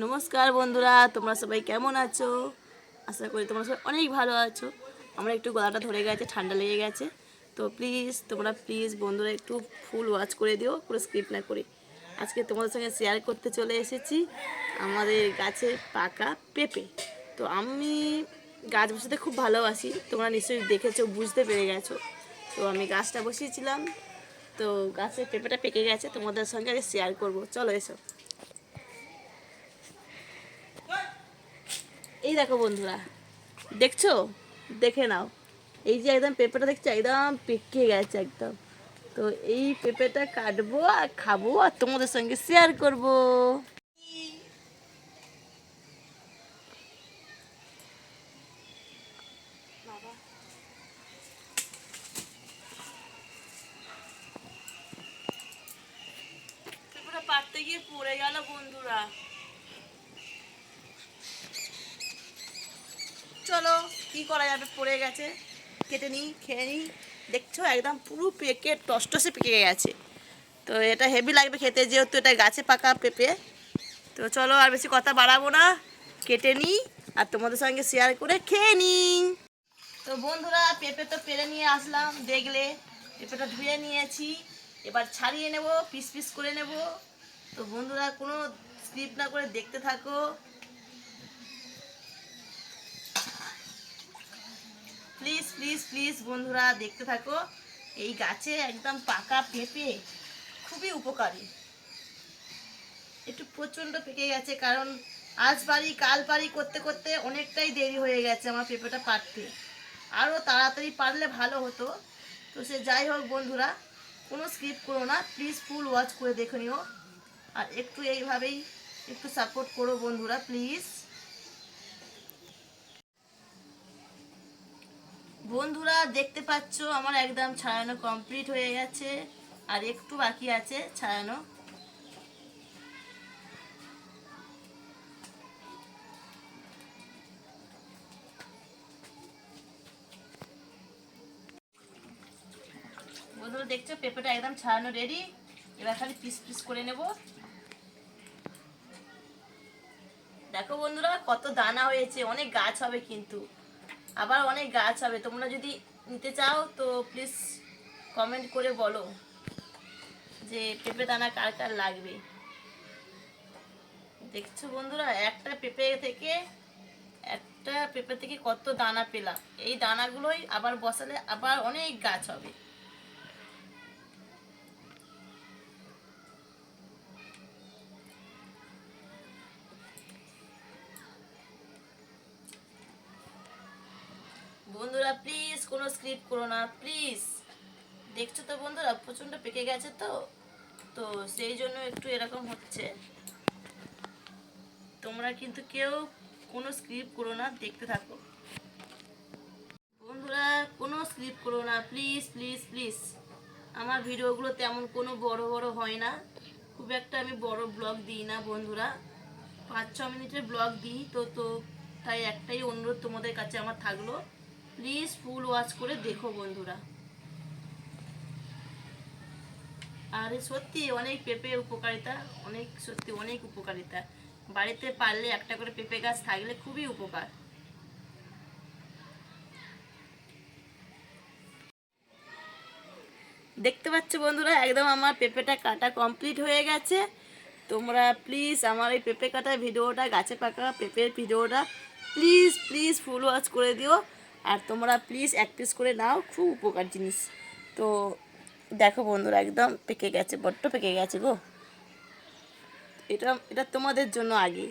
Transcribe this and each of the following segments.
নমস্কার বন্ধুরা, তোমরা সবাই কেমন আছো? আশা করি তোমরা সবাই অনেক ভালো আছো। আমার একটু গলাটা ধরে গেছে, ঠান্ডা লেগে গেছে। তো প্লিজ তোমরা প্লিজ বন্ধুরা একটু ফুল ওয়াচ করে দিও, পুরো স্কিপ না করে। আজকে তোমাদের সঙ্গে শেয়ার করতে চলে এসেছি আমাদের গাছে পাকা পেঁপে। তো আমি গাছ বসাতে খুব ভালোবাসি, তোমরা নিশ্চয়ই দেখেছ, বুঝতে পেরে গেছো। তো আমি গাছটা বসিয়েছিলাম, তো গাছের পেঁপেটা পেকে গেছে, তোমাদের সঙ্গে শেয়ার করব। চলো এসো। এই দেখো বন্ধুরা, দেখছ? দেখে নাও। এই যে একদম পেঁপেটা দেখছ? একদম পেকে গেছে একদম। তো এই পেঁপেটা কাটবো আর খাব আর তোমাদের সঙ্গে শেয়ার করব। পেঁপেটা গিয়ে পড়ে গেল বন্ধুরা। চলো, কি করা যাবে? পড়ে গেছে। কেটে নিই, খেয়ে নিই। দেখছ, একদম পুরো পেকে, টসটসে পেকে গেছে। তো এটা হেভি লাগবে খেতে, যেহেতু এটা গাছে পাকা পেঁপে। তো চলো, আর বেশি কথা বাড়াবো না। কেটে নিই, আর তোমাদের সঙ্গে শেয়ার করে খেয়ে নিই। তো বন্ধুরা, পেঁপে তো পেরে নিয়ে আসলাম, দেখলে। পেঁপেটা ধুয়ে নিয়েছি। এবার ছাড়িয়ে নেব, পিস পিস করে নেব। তো বন্ধুরা, কোনো স্লিপ না করে দেখতে থাকো। প্লিজ প্লিজ প্লিজ বন্ধুরা, দেখতে থাকো। এই গাছে একদম পাকা পেঁপে, খুবই উপকারী। একটু প্রচণ্ড পেকে গেছে, কারণ আজ পারি কাল পারি করতে করতে অনেকটাই দেরি হয়ে গেছে আমার পেঁপেটা পারতে আরও তাড়াতাড়ি পারলে ভালো হতো। তো সে যাই হোক বন্ধুরা, কোনো স্কিপ করো না প্লিজ ফুল ওয়াচ করে দেখে নিও। আর একটু এইভাবেই একটু সাপোর্ট করো বন্ধুরা প্লিজ বন্ধুরা, দেখতে পাচ্ছ, আমার একদম ছাড়ানো কমপ্লিট হয়ে গেছে। আর একটু বাকি আছে ছাড়ানো বন্ধুরা, দেখছ পেঁপেটা একদম ছাড়ানো রেডি এবার খালি পিস পিস করে নেব। দেখো বন্ধুরা, কত দানা হয়েছে, অনেক গাছ হবে কিন্তু। আবার অনেক গাছ হবে। তোমরা যদি নিতে চাও তো প্লিজ কমেন্ট করে বলো যে পেঁপে দানা কার কার লাগবে। দেখছ বন্ধুরা, একটা পেঁপে থেকে একটা পেঁপে থেকে কত দানা পেলাম। এই দানাগুলোই আবার বসালে আবার অনেক গাছ হবে। বন্ধুরা প্লিজ কোনো স্ক্রিপ্ট করো না প্লিজ দেখছ তো বন্ধুরা, প্রচণ্ড পেকে গেছে তো। তো সেই জন্য একটু এরকম হচ্ছে। তোমরা কিন্তু কেউ কোনো স্ক্রিপ্ট করো না, দেখতে থাকো। বন্ধুরা, কোনো স্ক্রিপ্ট করো না প্লিজ প্লিজ প্লিজ আমার ভিডিওগুলো তেমন কোনো বড় বড় হয় না। খুব একটা আমি বড় ব্লগ দিই না বন্ধুরা। পাঁচ ছ মিনিটের ব্লগ দিই তো তো। তাই একটাই অনুরোধ তোমাদের কাছে আমার থাকল। প্লিজ ফুল ওয়াচ করে দেখো বন্ধুরা। আর সত্যি অনেক পেঁপের উপকারিতা, অনেক সত্যি অনেক উপকারিতা। বাড়িতে পারলে একটা করে পেঁপে গাছ থাকলে খুবই উপকার। দেখতে পাচ্ছ বন্ধুরা, একদম আমার পেঁপেটা কাটা কমপ্লিট হয়ে গেছে। তোমরা প্লিজ আমার এই পেঁপে কাটা ভিডিওটা, গাছে পাকা পেঁপের ভিডিওটা প্লিজ প্লিজ ফুল ওয়াচ করে দিও। আর তোমরা প্লিজ এক পিস করে নাও, খুব উপকার জিনিস। তো দেখো বন্ধুরা, একদম পেকে গেছে, বড্ড পেকে গেছে গো। এটা এটা তোমাদের জন্য আগে।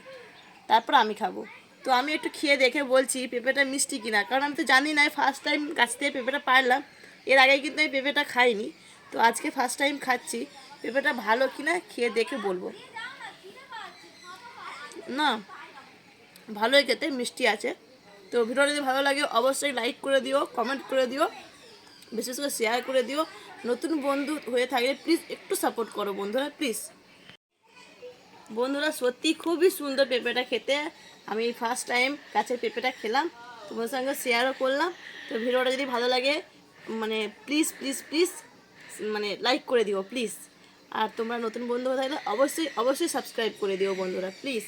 তারপর আমি খাব। তো আমি একটু খেয়ে দেখে বলছি পেঁপেটা মিষ্টি কিনা, কারণ আমি তো জানি না ফার্স্ট টাইম গাছ থেকে পেঁপেটা পারলাম। এর আগে কিন্তু আমি পেঁপেটা খাইনি। তো আজকে ফার্স্ট টাইম খাচ্ছি। পেঁপেটা ভালো কিনা খেয়ে দেখে বলব। না, ভালোই খেতে, মিষ্টি আছে। তো ভিডিওটা যদি ভালো লাগে, অবশ্যই লাইক করে দিও কমেন্ট করে দিও, বিশেষ করে শেয়ার করে দিও। নতুন বন্ধু হয়ে থাকলে প্লিজ একটু সাপোর্ট করো বন্ধুরা প্লিজ বন্ধুরা, সত্যি খুবই সুন্দর পেঁপেটা খেতে। আমি ফার্স্ট টাইম গাছের পেঁপেটা খেলাম, তোমাদের সঙ্গে শেয়ারও করলাম। তো ভিডিওটা যদি ভালো লাগে মানে প্লিজ প্লিজ প্লিজ মানে লাইক করে দিও প্লিজ আর তোমরা নতুন বন্ধু হয়ে থাকলে অবশ্যই অবশ্যই সাবস্ক্রাইব করে দিও বন্ধুরা প্লিজ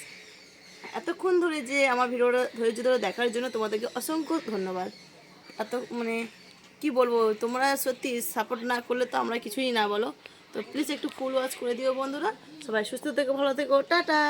এতক্ষণ ধরে যে আমার ভিডিওটা ধৈর্য ধরে দেখার জন্য তোমাদেরকে অসংখ্য ধন্যবাদ। এত মানে কি বলব, তোমরা সত্যি সাপোর্ট না করলে তো আমরা কিছুই না বলো। তো প্লিজ একটু ফুল ওয়াচ করে দিও বন্ধুরা। সবাই সুস্থ থেকো, ভালো থেকো। টাটা!